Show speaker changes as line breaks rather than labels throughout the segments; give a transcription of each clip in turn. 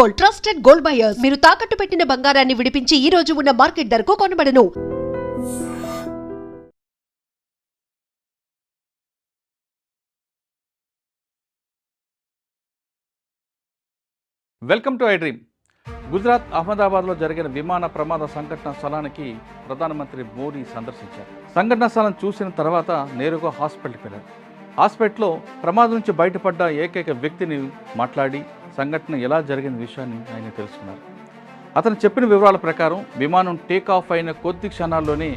Gold trusted gold buyers. మీరు తాకట్టు పెట్టిన బంగారాన్ని విడిపించి ఈ రోజు ఉన్న మార్కెట్ ధరకు కొనబడను.
Welcome to I dream Gujarat అహ్మదాబాద్లో జరిగిన విమాన ప్రమాద సంఘటన స్థలానికి ప్రధానమంత్రి మోడీ సందర్శించారు. సంఘటన స్థలం చూసిన తర్వాత నేరుగా హాస్పిటల్కి వెళ్ళారు. హాస్పిటల్లో ప్రమాదం నుంచి బయటపడ్డ ఏకైక వ్యక్తిని మాట్లాడి సంఘటన ఎలా జరిగిన విషయాన్ని ఆయన తెలుసుకున్నారు. అతను చెప్పిన వివరాల ప్రకారం విమానం టేక్ ఆఫ్ అయిన కొద్ది క్షణాల్లోనే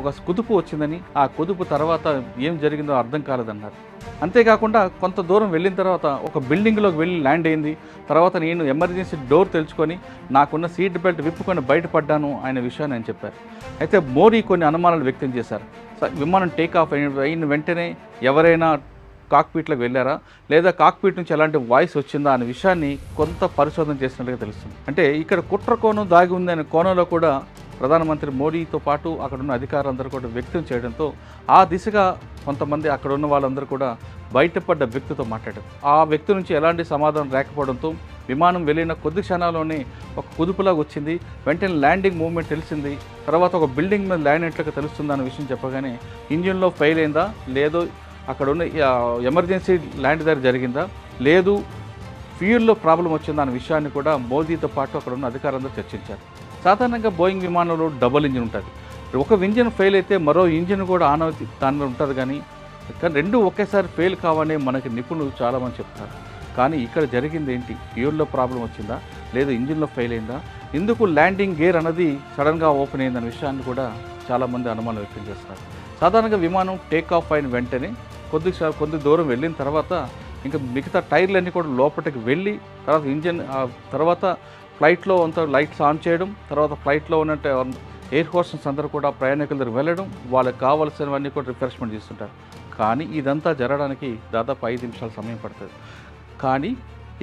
ఒక కుదుపు వచ్చిందని ఆ కుదుపు తర్వాత ఏం జరిగిందో అర్థం కాలేదన్నారు. అంతేకాకుండా కొంత దూరం వెళ్ళిన తర్వాత ఒక బిల్డింగ్లోకి వెళ్ళి ల్యాండ్ అయింది. తర్వాత నేను ఎమర్జెన్సీ డోర్ తెలుసుకొని నాకున్న సీట్ బెల్ట్ విప్పుకొని బయటపడ్డాను ఆయన విషయాన్ని ఆయన చెప్పారు. అయితే మోరీ కొన్ని అనుమానాలు వ్యక్తం చేశారు. విమానం టేక్ ఆఫ్ అయిన అయిన వెంటనే ఎవరైనా కాక్పీట్లకు వెళ్ళారా? లేదా కాక్పీట్ నుంచి ఎలాంటి వాయిస్ వచ్చిందా అనే విషయాన్ని కొంత పరిశోధన చేసినట్టుగా తెలుస్తుంది. అంటే ఇక్కడ కుట్ర కోణం దాగి ఉంది అనే కోణంలో కూడా ప్రధానమంత్రి మోడీతో పాటు అక్కడ ఉన్న అధికారులందరూ కూడా వ్యక్తం చేయడంతో ఆ దిశగా కొంతమంది అక్కడ ఉన్న వాళ్ళందరూ కూడా బయటపడ్డ వ్యక్తితో మాట్లాడారు. ఆ వ్యక్తి నుంచి ఎలాంటి సమాధానం రాకపోవడంతో విమానం వెళ్ళిన కొద్ది క్షణాల్లోనే ఒక కుదుపులాగా వచ్చింది. వెంటనే ల్యాండింగ్ మూవ్మెంట్ తెలిసింది. తర్వాత ఒక బిల్డింగ్ మీద ల్యాండ్ అయినట్లుగా తెలుస్తుంది అన్న విషయం చెప్పగానే ఇంజిన్లో ఫెయిల్ అయిందా? లేదో అక్కడ ఉన్న ఎమర్జెన్సీ ల్యాండ్ దగ్గర జరిగిందా? లేదు. ఫ్యూల్లో ప్రాబ్లం వచ్చిందా అనే విషయాన్ని కూడా మోదీతో పాటు అక్కడ ఉన్న అధికారులందరూ చర్చించారు. సాధారణంగా బోయింగ్ విమానంలో డబుల్ ఇంజిన్ ఉంటుంది. ఒక ఇంజిన్ ఫెయిల్ అయితే మరో ఇంజిన్ కూడా ఆన్ అవుతుంది మీద ఉంటుంది కానీ కానీ రెండు ఒకేసారి ఫెయిల్ కావని మనకి నిపుణులు చాలామంది చెప్తారు. కానీ ఇక్కడ జరిగింది ఏంటి? ఫ్యూల్లో ప్రాబ్లం వచ్చిందా? లేదా ఇంజిన్లో ఫెయిల్ అయిందా? ఎందుకు ల్యాండింగ్ గేర్ అన్నది సడన్గా ఓపెన్ అయిందనే విషయాన్ని కూడా చాలామంది అనుమానం వ్యక్తం చేస్తారు సాధారణంగా విమానం టేక్ ఆఫ్ అయిన వెంటనే కొద్ది కొద్ది దూరం వెళ్ళిన తర్వాత ఇంకా మిగతా టైర్లన్నీ కూడా లోపలికి వెళ్ళి తర్వాత ఇంజన్ తర్వాత ఫ్లైట్లో అంత లైట్స్ ఆన్ చేయడం తర్వాత ఫ్లైట్లో ఉన్నట్టు ఎయిర్ హోస్టర్స్ అందరూ కూడా ప్రయాణికుల దగ్గర వెళ్ళడం వాళ్ళకి కావాల్సినవన్నీ కూడా రిఫ్రెష్మెంట్ చేస్తుంటారు. కానీ ఇదంతా జరగడానికి దాదాపు ఐదు నిమిషాల సమయం పడుతుంది. కానీ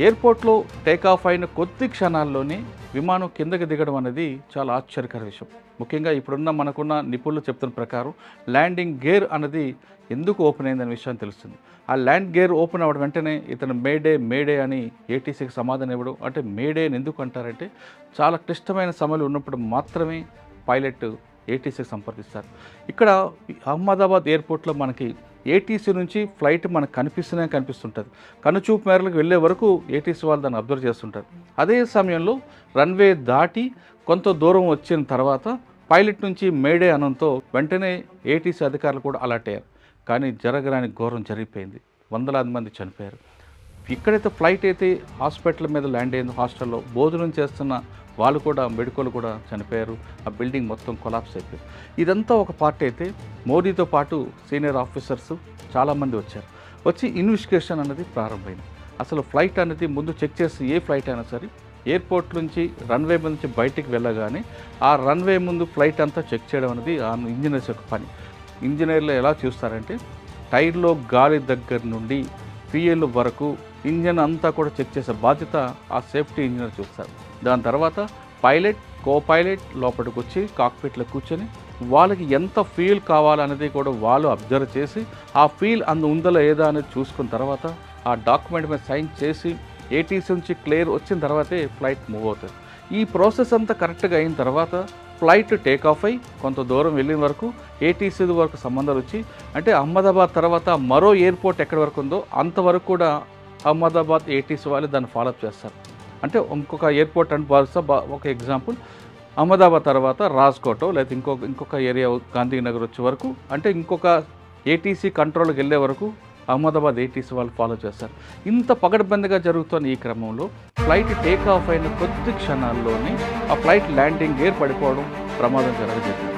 ఎయిర్పోర్ట్లో టేక్ ఆఫ్ అయిన కొద్ది క్షణాల్లోనే విమానం కిందకి దిగడం అనేది చాలా ఆశ్చర్యకర విషయం. ముఖ్యంగా ఇప్పుడున్న మనకున్న నిపుణులు చెప్తున్న ప్రకారం ల్యాండింగ్ గేర్ అనేది ఎందుకు ఓపెన్ అయిందనే విషయం తెలుస్తుంది. ఆ ల్యాండ్ గేర్ ఓపెన్ అవ్వడం వెంటనే ఇతను మేడే మేడే అని ఏటీసీకి సమాధానం ఇవ్వడం అంటే మేడే అని ఎందుకు అంటారంటే చాలా క్లిష్టమైన సమయంలో ఉన్నప్పుడు మాత్రమే పైలట్ ఏటీసీకి సంప్రదిస్తారు. ఇక్కడ అహ్మదాబాద్ ఎయిర్పోర్ట్లో మనకి ఏటీసీ నుంచి ఫ్లైట్ మనకు కనిపిస్తూనే కనిపిస్తుంటుంది. కనుచూపు మేరలకు వెళ్ళే వరకు ఏటీసీ వాళ్ళు దాన్ని అబ్జర్వ్ చేస్తుంటారు. అదే సమయంలో రన్వే దాటి కొంత దూరం వచ్చిన తర్వాత పైలట్ నుంచి మేడే అనంతో వెంటనే ఏటీసీ అధికారులు కూడా అలర్ట్ అయ్యారు. కానీ జరగరాని ఘోరం జరిగిపోయింది. వందలాది మంది చనిపోయారు. ఇక్కడైతే ఫ్లైట్ అయితే హాస్పిటల్ మీద ల్యాండ్ అయింది. హాస్టల్లో భోజనం చేస్తున్న వాళ్ళు కూడా మెడికల్ కూడా చనిపోయారు. ఆ బిల్డింగ్ మొత్తం కొలాప్స్ అయిపోయింది. ఇదంతా ఒక పార్ట్ అయితే మోడీతో పాటు సీనియర్ ఆఫీసర్స్ చాలామంది వచ్చారు. వచ్చి ఇన్వెస్టిగేషన్ అనేది ప్రారంభమైంది. అసలు ఫ్లైట్ అనేది ముందు చెక్ చేసి ఏ ఫ్లైట్ అయినా సరే ఎయిర్పోర్ట్ నుంచి రన్వే నుంచి బయటికి వెళ్ళగానే ఆ రన్వే ముందు ఫ్లైట్ అంతా చెక్ చేయడం అనేది ఆ ఇంజనీర్స్ యొక్క పని. ఇంజనీర్లు ఎలా చూస్తారంటే టైర్లో గాలి దగ్గర నుండి పిఎల్ వరకు ఇంజన్ అంతా కూడా చెక్ చేసే బాధ్యత ఆ సేఫ్టీ ఇంజనీర్ చూస్తారు. దాని తర్వాత పైలట్ కో పైలట్ లోపలికి వచ్చి కాక్పిట్లో కూర్చొని వాళ్ళకి ఎంత ఫీల్ కావాలనేది కూడా వాళ్ళు అబ్జర్వ్ చేసి ఆ ఫీల్ అందు ఉందలో ఏదా అనేది చూసుకున్న తర్వాత ఆ డాక్యుమెంట్ మీద సైన్ చేసి ఏటీసీ నుంచి క్లియర్ వచ్చిన తర్వాతే ఫ్లైట్ మూవ్ అవుతుంది. ఈ ప్రాసెస్ అంతా కరెక్ట్గా అయిన తర్వాత ఫ్లైట్ టేక్ ఆఫ్ అయి కొంత దూరం వెళ్ళిన వరకు ఏటీసీ వరకు సంబంధాలు వచ్చి అంటే అహ్మదాబాద్ తర్వాత మరో ఎయిర్పోర్ట్ ఎక్కడి వరకు ఉందో అంతవరకు కూడా అహ్మదాబాద్ ఏటీసీ వాళ్ళు దాన్ని ఫాలోఅప్ చేస్తారు. అంటే ఇంకొక ఎయిర్పోర్ట్ అండ్ భావిస్తా ఒక ఎగ్జాంపుల్ అహ్మదాబాద్ తర్వాత రాజ్కోటో లేదా ఇంకొక ఇంకొక ఏరియా గాంధీనగర్ వచ్చే వరకు అంటే ఇంకొక ఏటీసీ కంట్రోల్కి వెళ్ళే వరకు అహ్మదాబాద్ ఏటీసీ వాళ్ళు ఫాలో చేస్తారు. ఇంత పగడబందిగా జరుగుతున్న ఈ క్రమంలో ఫ్లైట్ టేక్ ఆఫ్ అయిన కొద్ది క్షణాల్లోనే ఆ ఫ్లైట్ ల్యాండింగ్ గేర్ పడిపోవడం ప్రమాదం జరగజేస్తుంది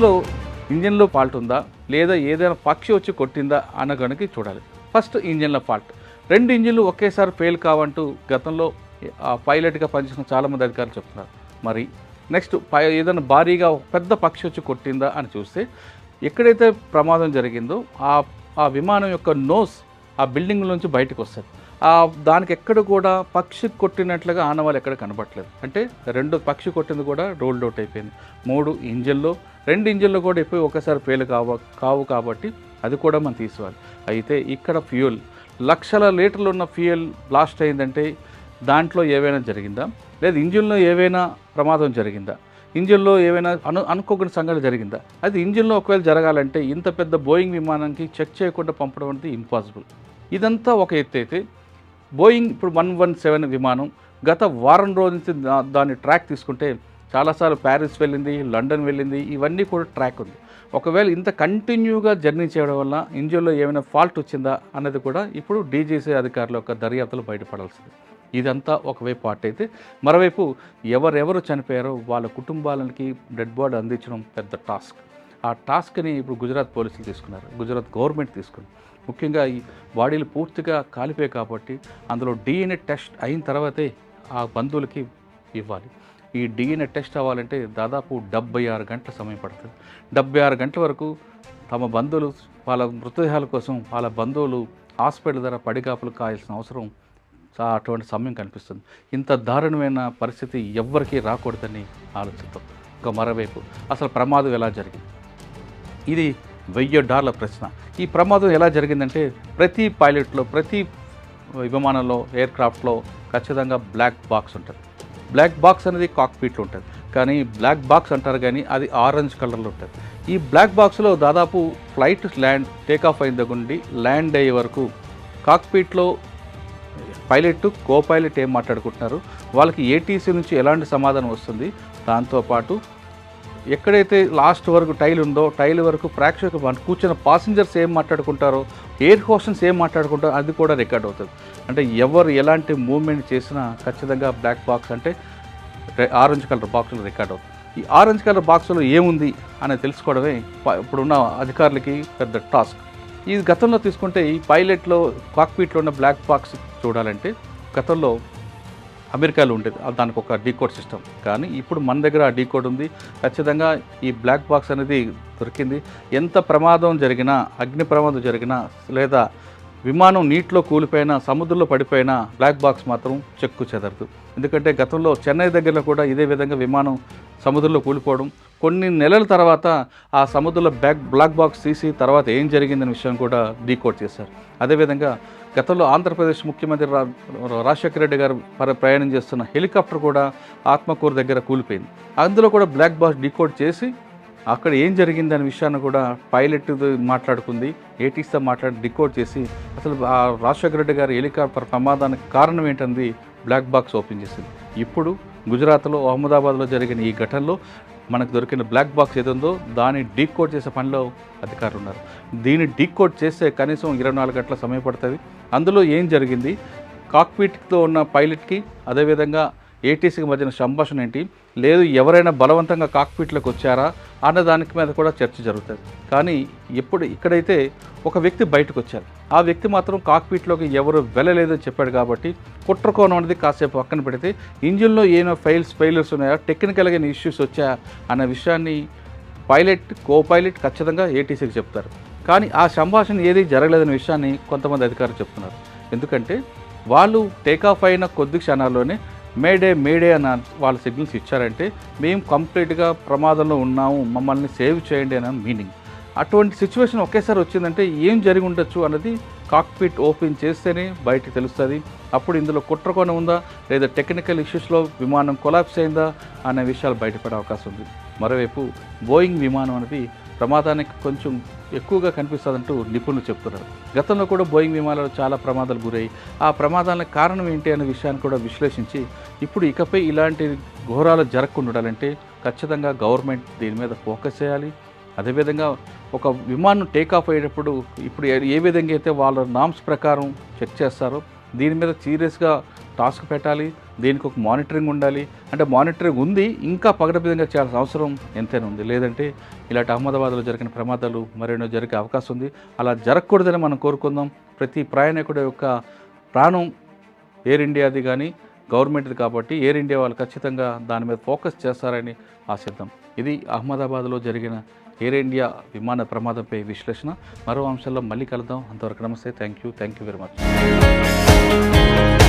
ఇందులో ఇంజన్లో ఫాల్ట్ ఉందా? లేదా ఏదైనా పక్షి వచ్చి కొట్టిందా అన్న కనుక చూడాలి. ఫస్ట్ ఇంజన్ల ఫాల్ట్ రెండు ఇంజిన్లు ఒకేసారి ఫెయిల్ కావంటూ గతంలో ఆ పైలట్గా పనిచేసిన చాలామంది అధికారులు చెప్తున్నారు. మరి నెక్స్ట్ పై ఏదైనా భారీగా పెద్ద పక్షి వచ్చి కొట్టిందా అని చూస్తే ఎక్కడైతే ప్రమాదం జరిగిందో ఆ ఆ విమానం యొక్క నోస్ ఆ బిల్డింగ్ నుంచి బయటకు వస్తుంది. దానికి ఎక్కడ కూడా పక్షి కొట్టినట్లుగా ఆనవాళ్ళు ఎక్కడ కనబడట్లేదు. అంటే రెండు పక్షి కొట్టింది కూడా రోల్డ్ అవుట్ అయిపోయింది. మూడు ఇంజన్లో రెండు ఇంజన్లు కూడా ఎప్పుడు ఒకసారి ఫెయిల్ కావ కావు కాబట్టి అది కూడా మనం తీసుకోవాలి. అయితే ఇక్కడ ఫ్యూయల్ లక్షల లీటర్లు ఉన్న ఫ్యూయల్ బ్లాస్ట్ అయిందంటే దాంట్లో ఏవైనా జరిగిందా? లేదా ఇంజిన్లో ఏవైనా ప్రమాదం జరిగిందా? ఇంజిన్లో ఏవైనా అను అనుకోకుండా సంఘటన జరిగిందా? అది ఇంజిన్లో ఒకవేళ జరగాలంటే ఇంత పెద్ద బోయింగ్ విమానానికి చెక్ చేయకుండా పంపడం అనేది ఇంపాసిబుల్ ఇదంతా ఒక ఎత్తు అయితే బోయింగ్ ఇప్పుడు వన్ వన్ సెవెన్ విమానం గత వారం రోజుల నుంచి దాని ట్రాక్ తీసుకుంటే చాలాసార్లు ప్యారిస్ వెళ్ళింది లండన్ వెళ్ళింది ఇవన్నీ కూడా ట్రాక్ ఉంది. ఒకవేళ ఇంత కంటిన్యూగా జర్నీ చేయడం వల్ల ఇంజిన్లో ఏమైనా ఫాల్ట్ వచ్చిందా అన్నది కూడా ఇప్పుడు డీజీసీ అధికారుల యొక్క దర్యాప్తులు బయటపడాల్సింది. ఇదంతా ఒకవైపు పార్ట్ అయితే మరోవైపు ఎవరెవరు చనిపోయారో వాళ్ళ కుటుంబాలకి డెడ్ బాడీ అందించడం పెద్ద టాస్క్. ఆ టాస్క్ని ఇప్పుడు గుజరాత్ పోలీసులు తీసుకున్నారు. గుజరాత్ గవర్నమెంట్ తీసుకుంది. ముఖ్యంగా ఈ బాడీలు పూర్తిగా కాలిపోయాయి కాబట్టి అందులో డిఎన్ఏ టెస్ట్ అయిన తర్వాతే ఆ బంధువులకి ఇవ్వాలి. ఈ డిఎన్ఏ టెస్ట్ అవ్వాలంటే దాదాపు డెబ్బై ఆరు గంటల సమయం పడుతుంది. డెబ్బై ఆరు గంటల వరకు తమ బంధువులు వాళ్ళ మృతదేహాల కోసం వాళ్ళ బంధువులు హాస్పిటల్ ధర పడిగాపులు కాయాల్సిన అవసరం అటువంటి సమయం కనిపిస్తుంది. ఇంత దారుణమైన పరిస్థితి ఎవ్వరికీ రాకూడదని ఆలోచిస్తాం ఇంకా మరోవైపు అసలు ప్రమాదం ఎలా జరిగింది? ఇది వెయ్యి డాలర్ల ప్రశ్న. ఈ ప్రమాదం ఎలా జరిగిందంటే ప్రతి పైలట్లో ప్రతి విమానంలో ఎయిర్ క్రాఫ్ట్లో ఖచ్చితంగా బ్లాక్ బాక్స్ ఉంటుంది. బ్లాక్ బాక్స్ అనేది కాక్పీట్లో ఉంటుంది. కానీ బ్లాక్ బాక్స్ అంటారు కానీ అది ఆరెంజ్ కలర్లో ఉంటుంది. ఈ బ్లాక్ బాక్స్లో దాదాపు ఫ్లైట్ ల్యాండ్ టేక్ ఆఫ్ అయిన దగ్గర నుండి ల్యాండ్ అయ్యే వరకు కాక్పీట్లో పైలట్ కో పైలట్ ఏం మాట్లాడుకుంటున్నారు? వాళ్ళకి ఏటీసీ నుంచి ఎలాంటి సమాధానం వస్తుంది? దాంతోపాటు ఎక్కడైతే లాస్ట్ వరకు టైల్ ఉందో టైల్ వరకు ప్రేక్షకు కూర్చున్న పాసింజర్స్ ఏం మాట్లాడుకుంటారో ఎయిర్ హోస్టన్స్ ఏం మాట్లాడుకుంటారో అది కూడా రికార్డ్ అవుతుంది. అంటే ఎవరు ఎలాంటి మూవ్మెంట్ చేసినా ఖచ్చితంగా బ్లాక్ బాక్స్ అంటే ఆరెంజ్ కలర్ బాక్స్లో రికార్డ్ అవుతుంది. ఈ ఆరెంజ్ కలర్ బాక్స్లో ఏముంది అని తెలుసుకోవడమే ఇప్పుడున్న అధికారులకి పెద్ద టాస్క్ ఈ గతంలో తీసుకుంటే ఈ పైలట్లో కాక్పీట్లో ఉన్న బ్లాక్ బాక్స్ చూడాలంటే గతంలో అమెరికాలో ఉండేది దానికి ఒక డీకోడ్ సిస్టమ్. కానీ ఇప్పుడు మన దగ్గర ఆ డీకోడ్ ఉంది. ఖచ్చితంగా ఈ బ్లాక్ బాక్స్ అనేది దొరికింది. ఎంత ప్రమాదం జరిగినా అగ్ని ప్రమాదం జరిగినా లేదా విమానం నీటిలో కూలిపోయినా సముద్రంలో పడిపోయినా బ్లాక్ బాక్స్ మాత్రం చెక్కు చెదరదు. ఎందుకంటే గతంలో చెన్నై దగ్గరలో కూడా ఇదే విధంగా విమానం సముద్రంలో కూలిపోవడం. కొన్ని నెలల తర్వాత ఆ సముద్రంలో బ్యాక్ బ్లాక్ బాక్స్ తీసి తర్వాత ఏం జరిగిందనే విషయం కూడా డీకోడ్ చేశారు. అదేవిధంగా గతంలో ఆంధ్రప్రదేశ్ ముఖ్యమంత్రి రా రాజశేఖర రెడ్డి గారు ప్రయాణం చేస్తున్న హెలికాప్టర్ కూడా ఆత్మకూరు దగ్గర కూలిపోయింది. అందులో కూడా బ్లాక్ బాక్స్ డీకోడ్ చేసి అక్కడ ఏం జరిగింది అనే విషయాన్ని కూడా పైలట్ మాట్లాడుకుంది. ఏటీస్తో మాట్లాడి డికోడ్ చేసి అసలు ఆ రాజశేఖర రెడ్డి గారి హెలికాప్టర్ ప్రమాదానికి కారణం ఏంటంది బ్లాక్ బాక్స్ ఓపెన్ చేసింది. ఇప్పుడు గుజరాత్లో అహ్మదాబాద్లో జరిగిన ఈ ఘటనలో మనకు దొరికిన బ్లాక్ బాక్స్ ఏది ఉందో దాన్ని డీకోడ్ చేసే పనిలో అధికారులు ఉన్నారు దీన్ని డీకోడ్ చేస్తే కనీసం ఇరవై నాలుగు గంటల సమయం పడుతుంది. అందులో ఏం జరిగింది? కాక్పీట్తో ఉన్న పైలట్కి అదేవిధంగా ఏటీసీకి మధ్యన సంభాషణ ఏంటి? లేదు ఎవరైనా బలవంతంగా కాక్పీట్లోకి వచ్చారా? అన్న దానికి మీద కూడా చర్చ జరుగుతుంది. కానీ ఎప్పుడు ఇక్కడైతే ఒక వ్యక్తి బయటకు వచ్చారు. ఆ వ్యక్తి మాత్రం కాక్పీట్లోకి ఎవరు వెళ్ళలేదని చెప్పాడు కాబట్టి కుట్రకోణం అనేది కాసేపు పక్కన పెడితే ఇంజిన్లో ఏమైనా ఫైల్స్ ఫెయిల్యూర్స్ ఉన్నాయా టెక్నికల్గా ఇష్యూస్ వచ్చాయా అన్న విషయాన్ని పైలట్ కో పైలట్ ఖచ్చితంగా ఏటీసీకి చెప్తారు. కానీ ఆ సంభాషణ ఏది జరగలేదనే విషయాన్ని కొంతమంది అధికారులు చెప్తున్నారు. ఎందుకంటే వాళ్ళు టేకాఫ్ అయిన కొద్ది క్షణాల్లోనే మేడే మేడే అన్న వాళ్ళ సిగ్నల్స్ ఇచ్చారంటే మేము కంప్లీట్గా ప్రమాదంలో ఉన్నాము మమ్మల్ని సేవ్ చేయండి అన్న మీనింగ్ అటువంటి సిచ్యువేషన్ ఒకేసారి వచ్చిందంటే ఏం జరిగి ఉండొచ్చు అన్నది కాక్పిట్ ఓపెన్ చేస్తేనే బయటకు తెలుస్తుంది. అప్పుడు ఇందులో కుట్రకోణ ఉందా? లేదా టెక్నికల్ ఇష్యూస్లో విమానం కొలాప్స్ అయిందా? అనే విషయాలు బయటపడే అవకాశం ఉంది. మరోవైపు బోయింగ్ విమానం అనేది ప్రమాదానికి కొంచెం ఎక్కువగా కనిపిస్తుందంటూ నిపుణులు చెప్తున్నారు. గతంలో కూడా బోయింగ్ విమానాలు చాలా ప్రమాదాలు గురయ్యి ఆ ప్రమాదాలకు కారణం ఏంటి అనే విషయాన్ని కూడా విశ్లేషించి ఇప్పుడు ఇకపై ఇలాంటి ఘోరాలు జరగకుండా ఉండాలంటే ఖచ్చితంగా గవర్నమెంట్ దీని మీద ఫోకస్ చేయాలి. అదేవిధంగా ఒక విమానం టేక్ ఆఫ్ అయ్యేటప్పుడు ఇప్పుడు ఏ- విధంగా అయితే వాళ్ళ నామ్స్ ప్రకారం చెక్ చేస్తారో దీని మీద సీరియస్గా టాస్క్ పెట్టాలి దీనికి ఒక మానిటరింగ్ ఉండాలి. అంటే మానిటరింగ్ ఉంది ఇంకా పగడబిదంగా చేయాల్సిన అవసరం ఎంతైనా ఉంది. లేదంటే ఇలాంటి అహ్మదాబాద్లో జరిగిన ప్రమాదాలు మరెన్నో జరిగే అవకాశం ఉంది. అలా జరగకూడదని మనం కోరుకుందాం. ప్రతి ప్రయాణికుడి యొక్క ప్రాణం ఎయిర్ ఇండియాది కానీ గవర్నమెంట్ది కాబట్టి ఎయిర్ ఇండియా వాళ్ళు ఖచ్చితంగా దాని మీద ఫోకస్ చేస్తారని ఆశిద్దాం. ఇది అహ్మదాబాద్లో జరిగిన ఎయిర్ ఇండియా విమాన ప్రమాదంపై విశ్లేషణ. మరో అంశంలో మళ్ళీ కలుద్దాం. అంతవరకు నమస్తే. Thank you thank you very much